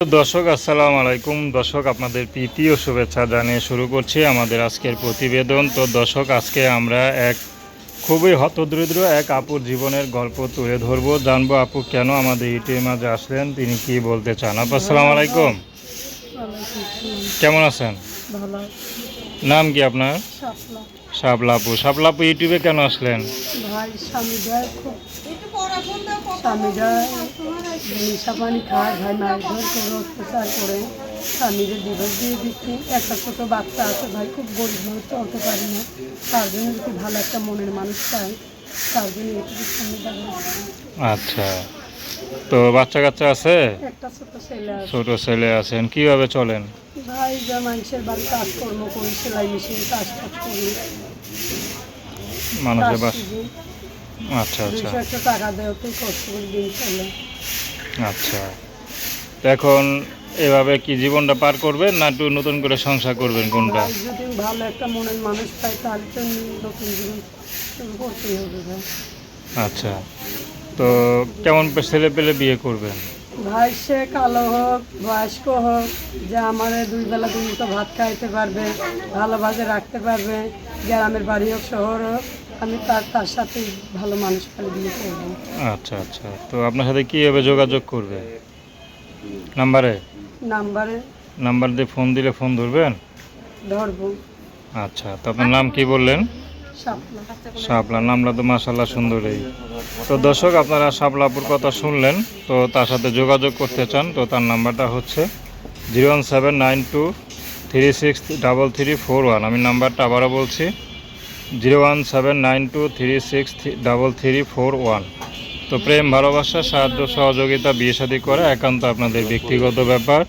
দর্শক আসসালামু আলাইকুম। দর্শক আপনাদের প্রীতি ও শুভেচ্ছা জানিয়ে শুরু করছি আমাদের আজকের প্রতিবেদন। তো দর্শক আজকে আমরা এক খুবই হতদরিদ্র এক আপুর জীবনের গল্প তুলে ধরবো। জানব আপু কেন আমাদের ইউটিউবের মাঝে আসলেন তিনি কি বলতে চান? আপু আসসালামু আলাইকুম। কেমন আছেন? ভালো। নাম কি আপনার? শাপলা। আপু। শাপলা আপু ইউটিউবে কেন আসলেন? ভাই নেশা পানি খায় ভাই মারধর করে অত্যাচার করে। স্বামীদের ডিভোর্স দিয়ে দিচ্ছি। একটা ছোটো বাচ্চা আছে ভাই খুব গরিব হয়ে চলতে পারি না। তার জন্য যদি ভালো একটা মনের মানুষ চাই তার জন্য এটুকু আচ্ছা। তো বাচ্চা কাচ্চা আছে? একটা ছোটো ছেলে আছে। ছোট ছেলে আছেন কীভাবে চলেন? ভাই যা মানুষের বাড়ি কাজকর্ম করি সেলাই মেশিন কাজ টাজ করি। মানুষের বাস আচ্ছা আচ্ছা। একটা টাকা দেয় তুই কষ্ট করে দিন চলে। আচ্ছা। এখন এভাবে কি জীবনটা পার করবেন না একটু নতুন করে সংসার করবেন কোনটা? যদি ভালো একটা মনের মানুষ পাই তাহলে তো নতুন জীবন শুরু করতেই হবে ভাই। আচ্ছা। তো কেমন ছেলে পেলে বিয়ে করবেন? ভাই সে কালো হোক বয়স্ক হোক যে আমার দুই বেলা দুই ভাত খাইতে পারবে ভালোভাবে রাখতে পারবে গ্রামের বাড়ি হোক শহর হোক আমি তার তার সাথে ভালো মানুষ পেলে বিয়ে করব। আচ্ছা আচ্ছা। তো আপনার সাথে কীভাবে যোগাযোগ করবে? নাম্বারে? নাম্বারে? নাম্বার দিয়ে ফোন দিলে ফোন ধরবেন? ধরবো। আচ্ছা তো আপনার নাম কি বললেন? শাপলা। নামটা তো মাসাল্লাহ সুন্দরই তো দর্শক আপনারা শাপলাপুর কথা শুনলেন তো তার সাথে যোগাযোগ করতে চান তো তার নাম্বারটা হচ্ছে zero one seven nine two three six double three four one. আমি নাম্বারটা আবারও বলছি zero one seven nine two three six double three four one. তো প্রেম, ভালোবাসা, সাহায্য, সহযোগিতা, বিয়ে শাদী করা একান্ত আপনাদের ব্যক্তিগত ব্যাপার।